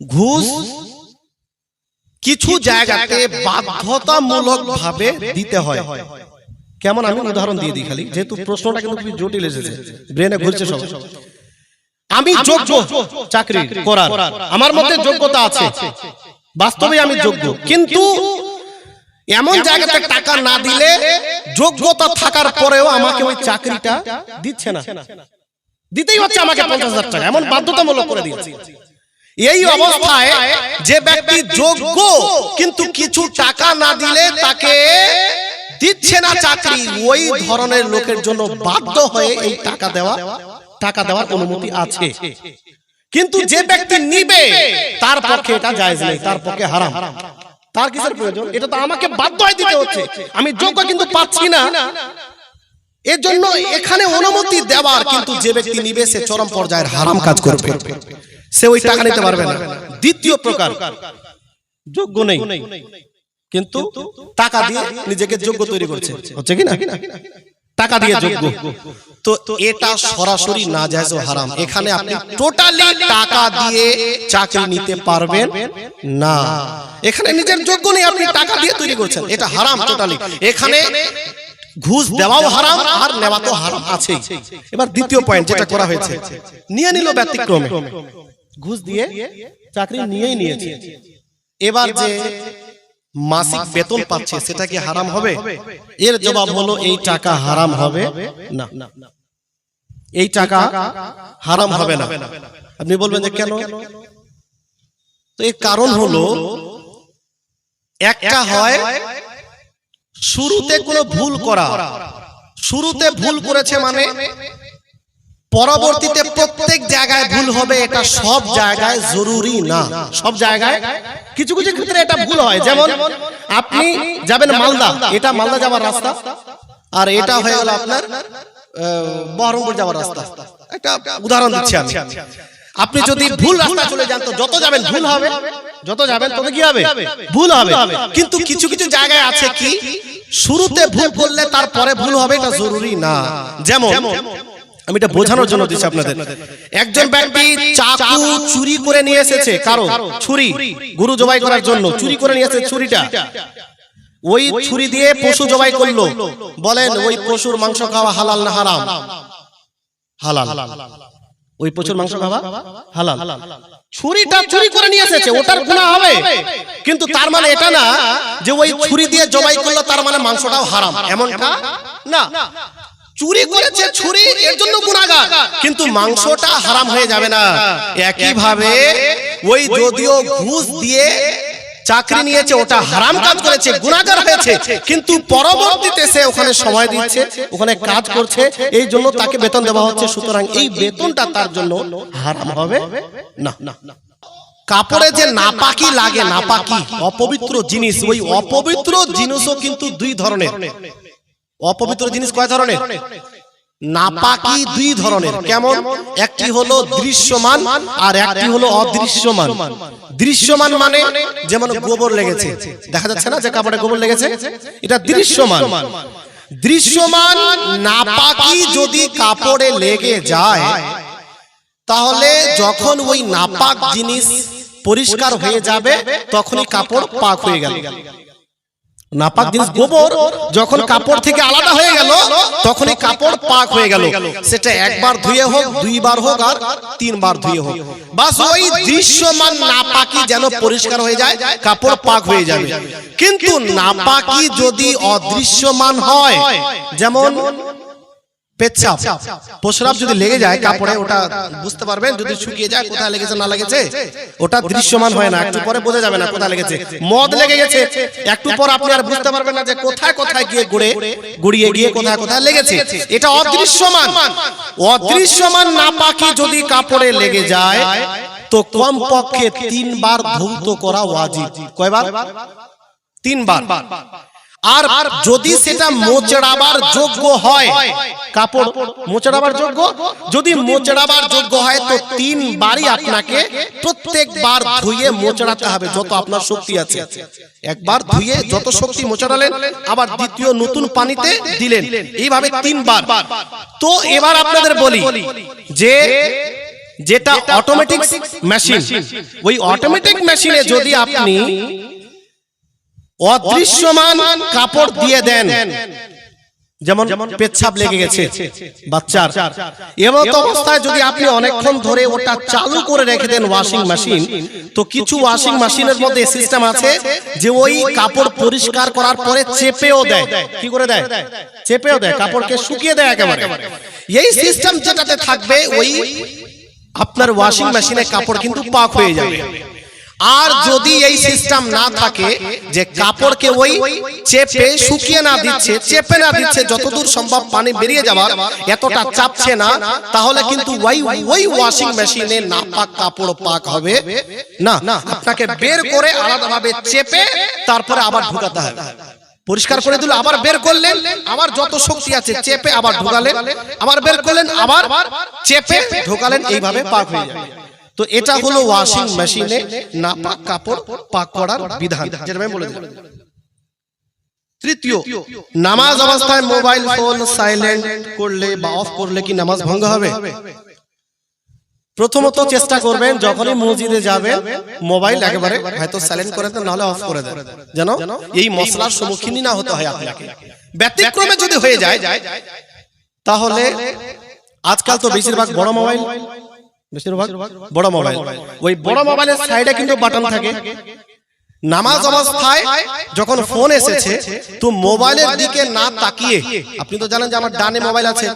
ঘুষ কিছু জায়গাতে বাধ্যতামূলক ভাবে দিতে হয়। কেমন? আমি উদাহরণ দিয়ে দিই খালি। যেহেতু প্রশ্নটা কিন্তু খুবই জটিল এসেছে। ব্রেনে ঘুরছে সব আমি যোগ্য চাকরি করার। আমার মধ্যে যোগ্যতা আছে। বাস্তবে আমি যোগ্য। কিন্তু এমন জায়গাতে টাকা না দিলে যোগ্যতা থাকার পরেও আমাকে ওই চাকরিটা দিচ্ছে না। দিতেই হচ্ছে আমাকে পঞ্চাশ হাজার টাকা। এমন বাধ্যতামূলক করে দিয়েছে এই অবস্থায় যে ব্যক্তি যোগ্য কিন্তু কিছু টাকা না দিলে তাকে দিচ্ছে না চাকরি। ওই ধরনের লোকের জন্য বাধ্য হয়ে এই টাকা দেওয়া টাকা দেওয়ার অনুমতি আছে। কিন্তু যে ব্যক্তি নিবে তার পক্ষে এটা জায়েজ নেই তার পক্ষে হারাম। তার কিসের প্রয়োজন? এটা তো আমাকে বাধ্য হয়ে দিতে হচ্ছে। আমি যোগ্য কিন্তু পাচ্ছি না। এর জন্য এখানে অনুমতি দেওয়ার কিন্তু যে ব্যক্তি নিবে সে চরম পর্যায়ের হারাম কাজ করবে। সে ওই টাকা নিতে পারবে না। দ্বিতীয় প্রকার। যোগ্য নেই। কিন্তু টাকা দিয়ে নিজেকে যোগ্য তৈরি করছে। হচ্ছে কি না? টাকা দিয়ে যোগ্য। তো এটা সরাসরি না যায় হারাম। এখানে আপনি টোটালি টাকা দিয়ে চাকরি নিতে পারবেন না। এখানে নিজের যোগ্য নেই আপনি টাকা দিয়ে তৈরি করছেন। এটা হারাম টোটালি এখানে ঘুষ দেওয়াও হারাম আর নেওয়া তো হারাম আছে এবার দ্বিতীয় পয়েন্ট যেটা করা হয়েছে। নিয়ে নিল ব্যতিক্রমে। ঘুষ দিয়ে চাকরি নিয়েই নিয়েছে। এবার যে মাসিক বেতন পাচ্ছে সেটা কি হারাম হবে? এর জবাব হলো এই টাকা হারাম হবে? না। এই টাকা হারাম হবে না। আপনি বলবেন যে কেন? তো এর কারণ হলো একটা হয় শুরুতে কোনো ভুল করা। শুরুতে ভুল করেছে মানে পরবর্তীতে প্রত্যেক জায়গায় ভুল হবে এটা সব জায়গায় জরুরি না। সব জায়গায়? কিছু কিছু ক্ষেত্রে এটা ভুল হয়। যেমন আপনি যাবেন মালদা। এটা মালদা যাওয়ার রাস্তা। আর এটা হয়ে গেল আপনার বহরমপুর যাওয়ার রাস্তা। একটা উদাহরণ দিচ্ছি আমি। আপনি যদি ভুল রাস্তা চলে যান তো যত যাবেন ভুল হবে। যত যাবেন তত কি হবে? ভুল হবে। কিন্তু কিছু কিছু জায়গায় আছে কি? শুরুতে ভুল করলে তারপরে ভুল হবে এটা জরুরি না। যেমন। আমি এটা বোঝানোর জন্য দিচ্ছি আপনাদের। একজন ব্যক্তি চাকু চুরি করে নিয়ে এসেছে কারও ছুরি গরু জবাই করার জন্য চুরি করে নিয়ে এসেছে ছুরিটা ওই ছুরি দিয়ে পশু জবাই করল। বলেন ওই পশুর মাংস খাওয়া হালাল না হারাম? হালাল। ওই পশুর মাংস খাওয়া হালাল। ছুরিটা চুরি করে নিয়ে এসেছে ওটার গুণা হবে। কিন্তু তার মানে এটা না যে ওই ছুরি দিয়ে জবাই করল তার মানে মাংসটাও হারাম। এমনটা? না। চুরি করেছে ছুরি এর জন্য গুণাগার। কিন্তু মাংসটা হারাম হয়ে যাবে না। একই ভাবে ওই যদিও ঘুষ দিয়ে চাকরি নিয়েছে ওটা হারাম কাজ করেছে গুণাগার হয়েছে। কিন্তু পরবর্তীতে সে ওখানে সময় দিচ্ছে ওখানে কাজ করছে এই জন্য তাকে বেতন দেওয়া হচ্ছে। সুতরাং এই বেতনটা তার জন্য হারাম হবে। না কাপড়ে যে নাপাকি লাগে নাপাকি অপবিত্র জিনিস ওই অপবিত্র জিনিসও কিন্তু দুই ধরনের। অপবিত্র জিনিস কয় ধরনের? নাপাকি দুই ধরনের। কেমন? একটি হলো দৃশ্যমান আর একটি হলো অদৃশ্যমান। দৃশ্যমান মানে যেমন গোবর লেগেছে। দেখা যাচ্ছে না যে কাপড়ে গোবর লেগেছে? এটা দৃশ্যমান। দৃশ্যমান নাপাকি যদি কাপড়ে লেগে যায় তাহলে যখন ওই নাপাক জিনিস পরিষ্কার হয়ে যাবে তখনই কাপড় পাক হয়ে গেল। নাপাক জিনিস গোবর যখন কাপড় থেকে আলাদা হয়ে গেল তখন এই কাপড় পাক হয়ে গেল। সেটা একবার ধুয়ে হোক দুইবার হোক আর তিনবার ধুয়ে হোক। বাস ওই দৃশ্যমান নাপাকি যেন পরিষ্কার হয়ে যায় কাপড় পাক হয়ে যাবে। কিন্তু নাপাকি যদি অদৃশ্যমান হয় যেমন পেচ্ছাপ প্রস্রাব যদি লেগে যায় কাপড়ে ওটা বুঝতে পারবেন। যদি শুকিয়ে যায় কোথায় লেগেছে না লেগেছে ওটা দৃশ্যমান হয় না একটু পরে বোঝা যাবে না কোথায় লেগেছে। মদ লেগে গেছে। একটু পর আপনি আর বুঝতে পারবেন না যে কোথায় কোথায় গিয়ে গুড়ে গুড়িয়ে গিয়ে কোথায় কোথায় লেগেছে। এটা অদৃশ্যমান। অদৃশ্যমান না পাখি যদি কাপড়ে লেগে যায় তো কম পক্ষে তিনবার ধৌত করা ওয়াজিব। কয়বার? তিনবার। আর যদি সেটা মোচড়াবার যোগ্য হয় কাপড় মোচড়াবার যোগ্য? যদি মোচড়াবার যোগ্য হয় তো তিনবারই আপনাকে প্রত্যেকবার ধুয়ে মোচড়াতে হবে যত আপনার শক্তি আছে। একবার ধুয়ে যত শক্তি মোচড়ালেন আবার দ্বিতীয় নতুন পানিতে দিলেন। এইভাবে তিনবার। তো এবার আপনাদের বলি যে যেটা অটোমেটিক মেশিন ওই অটোমেটিক মেশিনে যদি আপনি অদৃশ্যমান কাপড় দিয়ে দেন। যেমন পেচ্ছাপ লেগে গেছে বাচ্চার। এমত অবস্থায় যদি আপনি অনেকক্ষণ ধরে ওটা চালু করে রেখে দেন ওয়াশিং মেশিন তো কিছু ওয়াশিং মেশিনের মধ্যে সিস্টেম আছে যে ওই কাপড় পরিষ্কার করার পরে চেপেও দেয়। কি করে দেয়? চেপেও দেয়। কাপড়কে শুকিয়ে দেয় একেবারে। এই সিস্টেম যেটাতে থাকবে ওই আপনার ওয়াশিং মেশিনে কাপড় কিন্তু পাক হয়ে যাবে। আর যদি এই সিস্টেম না থাকে যে কাপড়কে ওই চেপে শুকিয়ে না দিচ্ছে চেপে না দিচ্ছে যতদূর সম্ভব পানি বেরিয়ে যাবার এতটা চাপছে না তাহলে কিন্তু ওই ওই ওয়াশিং মেশিনে না পাক কাপড় পাক হবে। না আপনাকে বের করে আলাদাভাবে চেপে তারপরে আবার ঢুকাতে হবে। পরিষ্কার করে দিল আবার বের করলেন আবার যত শক্তি আছে চেপে আবার ঢোকালেন আবার বের করলেন আবার চেপে ঢোকালেন এইভাবে পাক হয়ে যাবে তো এটা হলো ওয়াশিং মেশিনে না পাক কাপড় পাক করার বিধান। যেটা আমি বলে দিলাম। তৃতীয় নামাজ অবস্থায় মোবাইল ফোন সাইলেন্ট করলে বা অফ করলে কি নামাজ ভঙ্গ হবে? প্রথমত চেষ্টা করবেন যখনই মসজিদে যাবেন মোবাইল একেবারে হয়তো সাইলেন্ট করে দেন। নাহলে অফ করে দেন। যেন এই মশলার সম্মুখীনই না হতে হয় আপনাকে। ব্যতিক্রমে যদি হয়ে যায় তাহলে আজকাল তো বেশিরভাগ বড় মোবাইল বেশিরভাগ? বড় মোবাইল। ওই বড় মোবাইলের সাইডে কিন্তু বাটন থাকে। নামাজ অবস্থায় যখন ফোন এসেছে তো মোবাইলের দিকে না তাকিয়ে আপনি তো জানেন যে আমার ডানে মোবাইল আছে।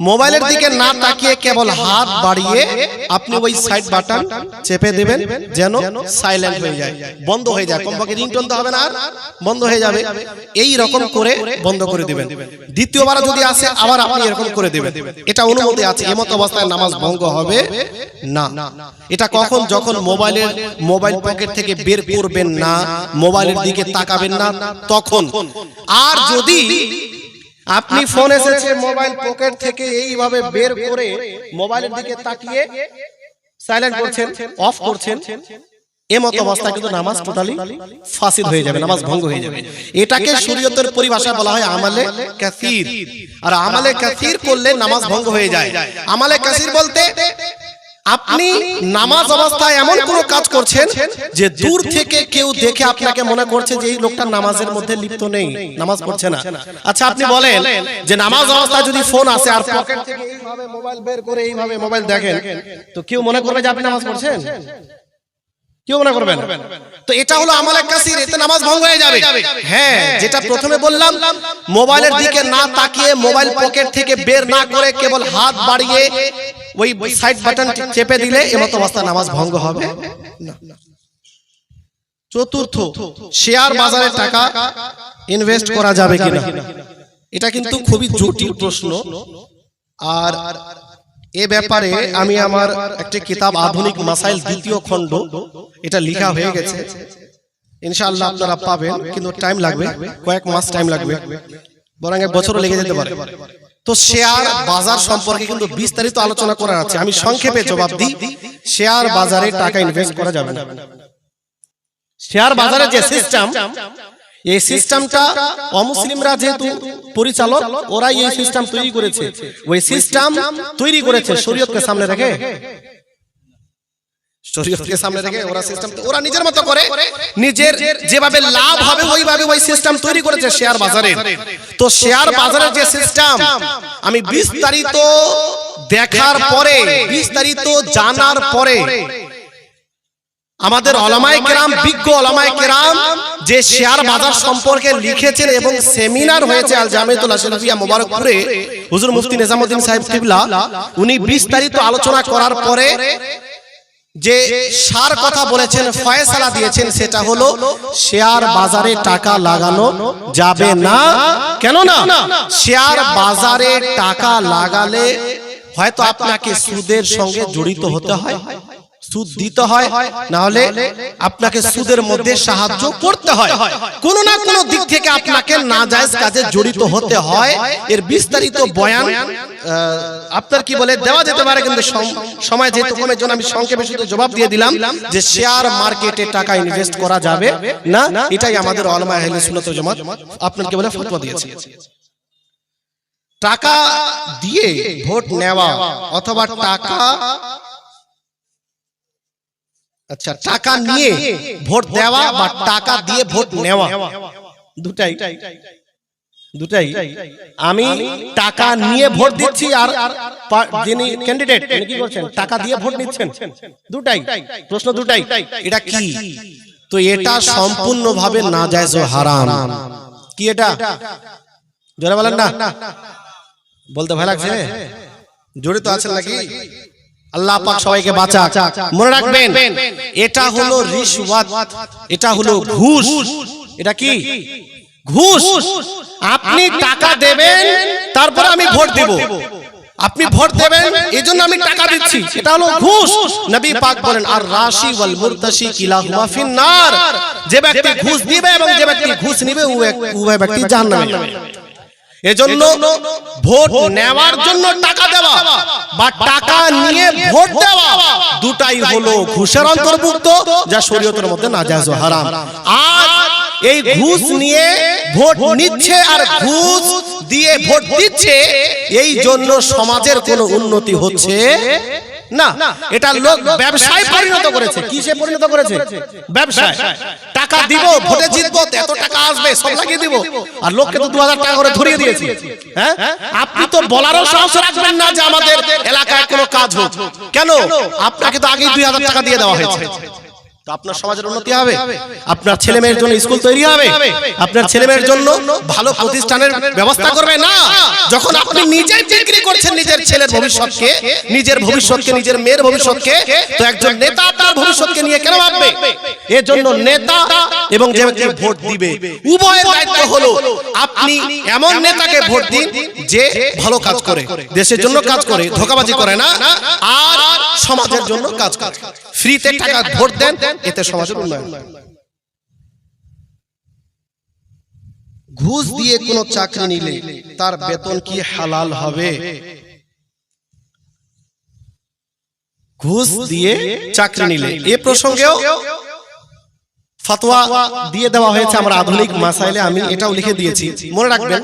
মোবাইলের দিকে না তাকিয়ে কেবল হাত বাড়িয়ে আপনি ওই সাইড বাটন চেপে দেবেন যেন সাইলেন্ট হয়ে যায়। বন্ধ হয়ে যায় কমপক্ষে রিংটোন তো হবে না আর। বন্ধ হয়ে যাবে। এই রকম করে বন্ধ করে দিবেন। দ্বিতীয়বার যদি আসে আবার আপনি এরকম করে দিবেন। এটা অনুমতি আছে। এমত অবস্থায় নামাজ ভঙ্গ হবে না। এটা কখন যখন মোবাইলের মোবাইল পকেট থেকে বের করবেন না মোবাইলের দিকে তাকাবেন না তখন। আর যদি আপনি ফোন এসেছে মোবাইল পকেট থেকে এইভাবে বের করে মোবাইলের দিকে তাকিয়ে সাইলেন্ট করছেন অফ করছেন। এমত অবস্থা কিন্তু নামাজ টোটালি ফাসিদ হয়ে যাবে নামাজ ভঙ্গ হয়ে যাবে। এটাকে শরীয়তের পরিভাষায় বলা হয় আমালে কাসির। আর আমালে কাসির করলে নামাজ ভঙ্গ হয়ে যায়। আমালে কাসির বলতে আপনি নামাজ অবস্থায় এমন কোন কাজ করছেন যে দূর থেকে কেউ দেখে আপনাকে মনে করছে যে এই লোকটা নামাজের মধ্যে লিপ্ত নেই নামাজ পড়ছে না। আচ্ছা আপনি বলেন যে নামাজ অবস্থায় যদি ফোন আসে আর পকেট থেকে এইভাবে মোবাইল বের করে এইভাবে মোবাইল দেখেন তো কেউ মনে করবে যে আপনি নামাজ পড়ছেন? কেউ মনে করবেন তো এটা হলো আমালে কাসির এতে নামাজ ভঙ্গ হয়ে যাবে। হ্যাঁ যেটা প্রথমে বললাম মোবাইলের দিকে না তাকিয়ে মোবাইল পকেট থেকে বের না করে কেবল হাত বাড়িয়ে ওই সাইড বাটন চেপে দিলে এমত অবস্থা নামাজ ভঙ্গ হবে না চতুর্থ শেয়ার বাজারে টাকা ইনভেস্ট করা যাবে কিনা এটা কিন্তু খুবই জটিল প্রশ্ন আর এ ব্যাপারে আমি আমার একটি কিতাব আধুনিক মাসাইল দ্বিতীয় খণ্ড এটা লেখা হয়ে গেছে ইনশাআল্লাহ আপনারা পাবেন কিন্তু টাইম লাগবে কয়েক মাস টাইম লাগবে বরং এক বছরও লেগে যেতে পারে তো শেয়ার বাজার সম্পর্কে কিন্তু বিস্তারিত আলোচনা করার আছে। আমি সংক্ষেপে জবাব দিই। শেয়ার বাজারে টাকা ইনভেস্ট করা যাবে না। শেয়ার বাজারে যে সিস্টেম এই সিস্টেমটা অমুসলিমরা যেহেতু পরিচালক ওরাই এই সিস্টেম তৈরি করেছে। ওই সিস্টেম তৈরি করেছে শরীয়তকে সামনে রেখে। শরীয়তকে সামনে রেখে ওরা সিস্টেম ওরা নিজের মতো করে নিজের যেভাবে লাভ হবে ওইভাবে ওই সিস্টেম তৈরি করেছে শেয়ার বাজারে তো শেয়ার বাজারের যে সিস্টেম আমি বিস্তারিত দেখার পরে বিস্তারিত জানার পরে আমাদের অলামায় কেরাম বিজ্ঞ অলামায় কেরাম যে শেয়ার বাজার সম্পর্কে লিখেছেন এবং সেমিনার হয়েছে আল মোবারকপুরে হুজুর মুফতি নিজামউদ্দিন সাহেব কিবলা উনি বিস্তারিত আলোচনা করার পরে যে সার কথা বলেছেন ফয়সালা দিয়েছেন সেটা হলো শেয়ার বাজারে টাকা লাগানো যাবে না। কেন না শেয়ার বাজারে টাকা লাগালে হয়তো আপনাকে সুদের সঙ্গে জড়িত হতে হয়। সুদ দিতে হয় না হলে আপনাকে সুদের মধ্যে সাহায্য করতে হয়। কোন না কোন দিক থেকে আপনাকে নাজায়েজ কাজে জড়িত হতে হয়। এর বিস্তারিত বয়ান আপনার কি বলে দেওয়া যেতে পারে কিন্তু সময় যেহেতু কমে জন্য আমি সংক্ষেপে শুধু জবাব দিয়ে দিলাম যে শেয়ার মার্কেটে টাকা ইনভেস্ট করা যাবে না? এটাই আমাদের অলমা আহলে সুন্নাত জামাত। আপনার কি বলে ফতোয়া দিয়েছে? টাকা দিয়ে ভোট নেওয়া অথবা টাকা আচ্ছা টাকা নিয়ে ভোট দেওয়া বা টাকা দিয়ে ভোট নেওয়া। দুটাই। দুটাই। আমি টাকা নিয়ে ভোট দিচ্ছি আর যিনি ক্যান্ডিডেট তিনি কি করছেন টাকা দিয়ে ভোট নিচ্ছেন? দুটাই। প্রশ্ন দুটাই। এটা কি? তো এটা সম্পূর্ণভাবে না যায় হারাম। কি এটা? জোরে বলেন না। বলতে ভয় লাগছে? জোরে তো আছেন নাকি? আল্লাহ পাক সবাইকে বাঁচা মনে রাখবেন এটা হলো রিশওয়াত এটা হলো ঘুষ। এটা কি? ঘুষ। আপনি টাকা দেবেন তারপর আমি ভোট দেব। আপনি ভোট দেবেন এই জন্য আমি টাকা দিচ্ছি। এটা হলো ঘুষ। নবী পাক বলেন আর রাশি ওয়াল মুরতাশি কিলাহুমা ফিন্নার যে ব্যক্তি ঘুষ দিবে এবং যে ব্যক্তি ঘুষ নিবে উভয় ব্যক্তি জাহান্নামে। যাবে এজন্য ভোট নেওয়ার জন্য টাকা দেওয়া বা টাকা নিয়ে ভোট দেওয়া দুটাই হলো ঘুষের অন্তর্ভুক্ত যা শরীয়তের মধ্যে নাজায়েজ ও হারাম। আর এই ঘুষ নিয়ে ভোট নিচ্ছে আর ঘুষ দিয়ে ভোট দিচ্ছে এই জন্য সমাজের কোনো উন্নতি হচ্ছে না। এটা লোক ব্যবসায় পরিণত করেছে। কিসে পরিণত করেছে? ব্যবসায়। টাকা দিব ভোটে জিতবো এত টাকা আসবে সব লাগিয়ে দিব। আর লোককে তো দু হাজার টাকা করে ধরিয়ে দিয়েছি। হ্যাঁ? আপনি তো বলারও সাহস রাখবেন না যে আমাদের এলাকায় কোনো কাজ হোক। কেন? আপনাকে তো আগেই দুই হাজার টাকা দিয়ে দেওয়া হয়েছে। তো আপনার সমাজের উন্নতি হবে। আপনার ছেলে মেয়ের জন্য স্কুল তৈরি হবে। আপনার ছেলে মেয়ের জন্য ভালো প্রতিষ্ঠানের ব্যবস্থা করবে না। যখন আপনি নিজেই বিক্রি করছেন নিজের ছেলের ভবিষ্যৎকে নিজের ভবিষ্যৎকে নিজের মেয়ের ভবিষ্যৎকে তো একজন নেতা আপনার ভবিষ্যৎকে নিয়ে কেন ভাববে? এর জন্য নেতা এবং যে ব্যক্তি ভোট দিবে। উভয়ের দায়িত্ব হলো আপনি এমন নেতাকে ভোট দিন যে ভালো কাজ করে। দেশের জন্য কাজ করে ধোকাবাজি করে না? আর সমাজের জন্য কাজ করে। ফ্রিতে টাকা ভোট দেন এতে সমাজের উন্নয়ন। ঘুষ দিয়ে কোনো চাকরি নিলে তার বেতন কি হালাল হবে? ঘুষ দিয়ে চাকরি নিলে। এ প্রসঙ্গেও ফতোয়া দিয়ে দেওয়া হয়েছে আমরা আধুনিক মাসাইলে আমি এটাও লিখে দিয়েছি। মনে রাখবেন।